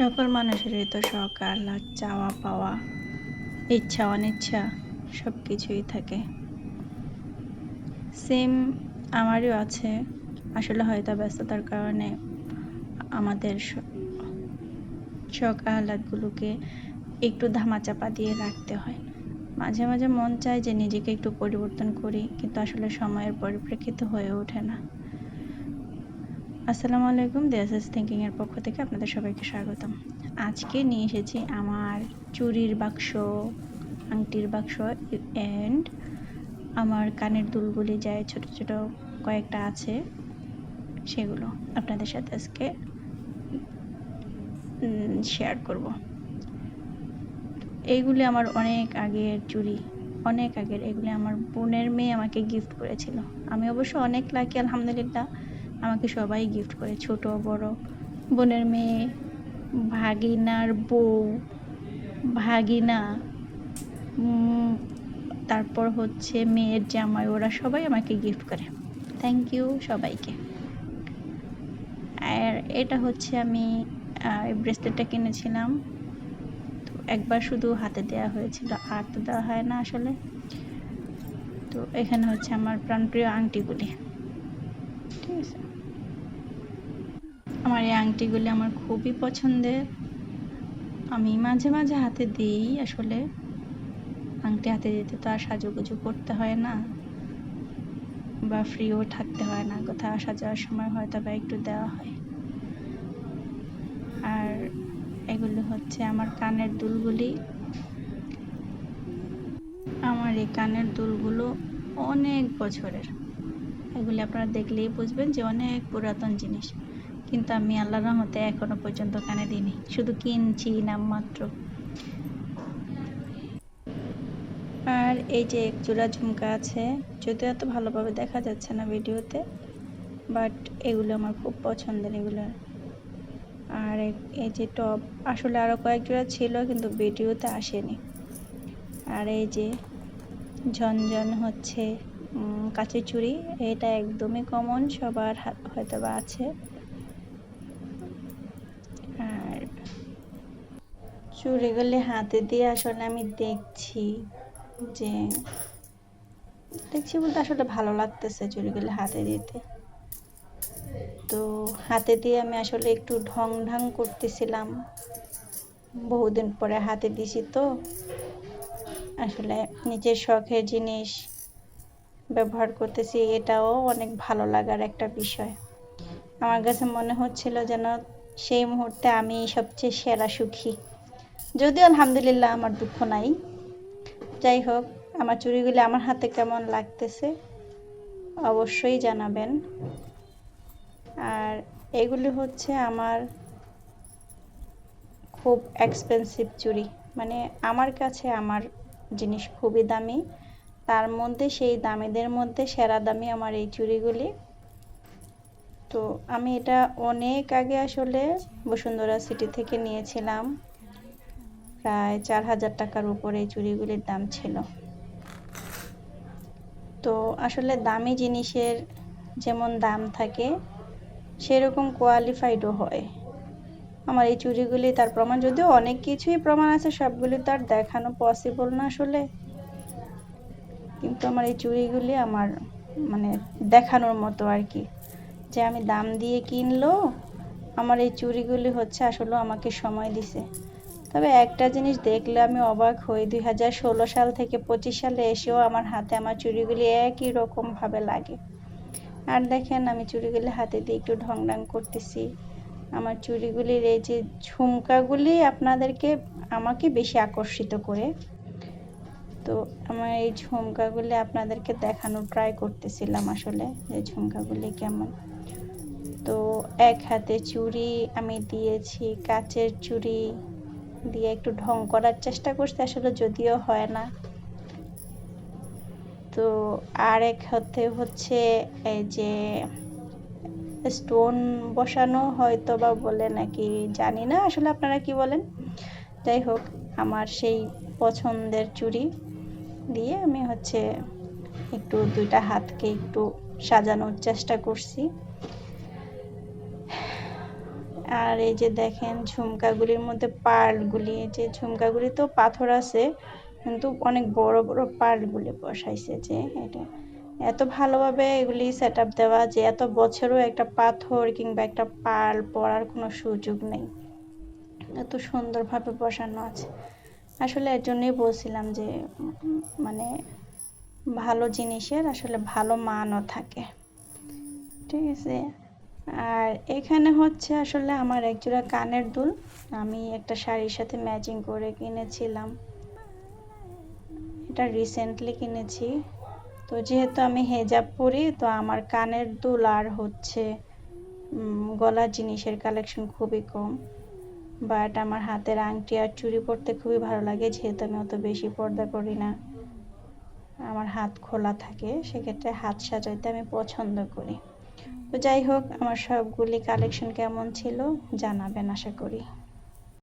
সকল মানুষেরই তো শখ আহ্লাদ চাওয়া, পাওয়া, ইচ্ছা, অনিচ্ছা সব কিছুই থাকে। সেম আমারও আছে। আসলে হয়তো ব্যস্ততার কারণে আমাদের শখ আহ্লাদগুলোকে একটু ধামাচাপা দিয়ে রাখতে হয়। মাঝে মাঝে মন চায় যে নিজেকে একটু পরিবর্তন করি, কিন্তু আসলে সময়ের পরিপ্রেক্ষিত হয়ে ওঠে না। আসসালামু আলাইকুম দেয়াস ইজ থিঙ্কিং এর পক্ষ থেকে আপনাদের সবাইকে স্বাগতম। আজকে নিয়ে এসেছি আমার চুরির বাক্স, আংটির বাক্স অ্যান্ড আমার কানের দুলগুলি যায় ছোট ছোট কয়েকটা আছে, সেগুলো আপনাদের সাথে আজকে শেয়ার করব। এইগুলি আমার অনেক আগের চুরি, অনেক আগের। এগুলি আমার বোনের মেয়ে আমাকে গিফট করেছিল। আমি অবশ্য অনেক লাকি আলহামদুলিল্লাহ। আমাকে সবাই গিফট করে, ছোট, বড়। বোনের মেয়ে, ভাগিনার বউ, ভাগিনা তারপর হচ্ছে মেয়ের জামাই, ওরা সবাই আমাকে গিফট করে। থ্যাংক ইউ সবাইকে। আর এটা হচ্ছে আমি এই ব্রেসলেটটা কিনেছিলাম। তো একবার শুধু হাতে দেওয়া হয়েছিল, আর তো দেওয়া হয় না আসলে। তো এখানে হচ্ছে আমার প্রাণপ্রিয় আংটিগুলি। ঠিক আছে? আমার এই আংটিগুলি আমার খুবই পছন্দের। আমি মাঝে মাঝে হাতে দিই, আসলে আংটি হাতে দিতে তো আর সাজুগুজু করতে হয় না বা ফ্রিও থাকতে হয় না, কোথাও আসা যাওয়ার সময় হয়তো বা একটু দেওয়া হয়। আর এগুলো হচ্ছে আমার কানের দুলগুলি। আমার এই কানের দুলগুলো অনেক বছরের। এগুলি আপনারা দেখলেই বুঝবেন যে অনেক পুরাতন জিনিস। কিন্তু আমি আল্লাহর রহমতে এখনও পর্যন্ত কানে দিইনি। শুধু কিনছি নামমাত্র আর এই যে এক জোড়া ঝুমকা আছে, যদিও এত ভালোভাবে দেখা যাচ্ছে না ভিডিওতে বাট এগুলো আমার খুব পছন্দের এগুলো। আর এই যে টপ আসলে আরও কয়েক জোড়া ছিল, কিন্তু ভিডিওতে আসেনি। আর এই যে ঝনঝন হচ্ছে কাচের চুড়ি, এটা একদমই কমন সবার হয়তো বা আছে আর চুড়িগুলি হাতে দিয়ে আসলে আমি দেখছি যে, দেখছি বলতে আসলে ভালো লাগতেছে চুড়িগুলি হাতে দিতে। তো হাতে দিয়ে আমি আসলে একটু ঢং ঢং করতেছিলাম। বহুদিন পরে হাতে দিছি তো। আসলে নিজের শখের জিনিস ব্যবহার করতেছি, এটাও অনেক ভালো লাগার একটা বিষয়। আমার কাছে মনে হচ্ছিল যেন সেই মুহূর্তে আমি সবচেয়ে সেরা সুখী। যদিও আলহামদুলিল্লাহ আমার দুঃখ নাই। যাই হোক আমার চুড়িগুলি আমার হাতে কেমন লাগতেছে, অবশ্যই জানাবেন। আর এগুলি হচ্ছে আমার খুব এক্সপেন্সিভ চুড়ি। মানে আমার কাছে আমার জিনিস খুবই দামি। তার মধ্যে সেই দামিদের মধ্যে সেরা দামি আমার এই চুড়িগুলি। তো আমি এটা অনেক আগে আসলে বসুন্ধরা সিটি থেকে নিয়েছিলাম। প্রায় চার হাজার টাকার উপরে এই চুড়িগুলির দাম ছিল। তো আসলে দামি জিনিসের যেমন দাম থাকে, সেরকম কোয়ালিফাইডও হয়। আমার এই চুড়িগুলি তার প্রমাণ যদিও অনেক কিছুই প্রমাণ আছে, সবগুলি তো আর দেখানো পসিবল না আসলে। কিন্তু আমার এই চুড়িগুলি আমার মানে দেখানোর মতো আর কি। যে আমি দাম দিয়ে কিনলো, আমার এই চুড়িগুলি হচ্ছে আসলে আমাকে সময় দিছে। তবে একটা জিনিস দেখলে আমি অবাক হই, দুই হাজার ষোলো সাল থেকে পঁচিশ সালে এসেও আমার হাতে আমার চুড়িগুলি একই রকম ভাবে লাগে। আর দেখেন, আমি চুড়িগুলি হাতে দিয়ে একটু ঢং ঢং করতেছি। আমার চুড়িগুলির এই যে ঝুমকাগুলি আপনাদেরকে আমাকে বেশি আকর্ষিত করে। তো আমার এই ঝুমকাগুলি আপনাদেরকে দেখানোর ট্রাই করতেছিলাম আসলে, যে ঝুমকাগুলি কেমন। তো এক হাতে চুড়ি আমি দিয়েছি, কাচের চুড়ি দিয়ে একটু ঢং করার চেষ্টা করছি, আসলে যদিও হয় না। তো আর এক হাতে হচ্ছে, এই যে স্টোন বসানো হয়তো বা বলে নাকি, জানি না, আসলে আপনারা কি বলেন? যাই হোক, আমার সেই পছন্দের চুড়ি দিয়ে আমি হচ্ছে একটু দুইটা হাতকে একটু সাজানোর চেষ্টা করছি। আর এই যে দেখেন ঝুমকাগুলির মধ্যে পার্লগুলি এই যে ঝুমকাগুলি তো পাথর আছে, কিন্তু অনেক বড় বড় পার্লগুলি বসাইছে যে এটা। এত ভালোভাবে এগুলি সেট আপ দেওয়া যে এত বছরও একটা পাথর কিংবা একটা পার্ল পরার কোনো সুযোগ নেই। এত সুন্দরভাবে বসানো আছে। আসলে এর জন্যই বলছিলাম যে মানে ভালো জিনিসের আসলে ভালো মানও থাকে। ঠিক আছে? আর এখানে হচ্ছে আসলে আমার একজোড়া কানের দুল। আমি একটা শাড়ির সাথে ম্যাচিং করে কিনেছিলাম। এটা রিসেন্টলি কিনেছি। তো যেহেতু আমি হেজাব পরি, তো আমার কানের দুল আর হচ্ছে গলার জিনিসের কালেকশন খুবই কম। বাট আমার হাতের আংটি আর চুড়ি পরতে খুবই ভালো লাগে, যেহেতু আমি অত বেশি পর্দা করি না। আমার হাত খোলা থাকে, সেক্ষেত্রে হাত সাজাইতে আমি পছন্দ করি। তো যাই হোক আমার সবগুলি কালেকশন কেমন ছিল জানাবেন আশা করি।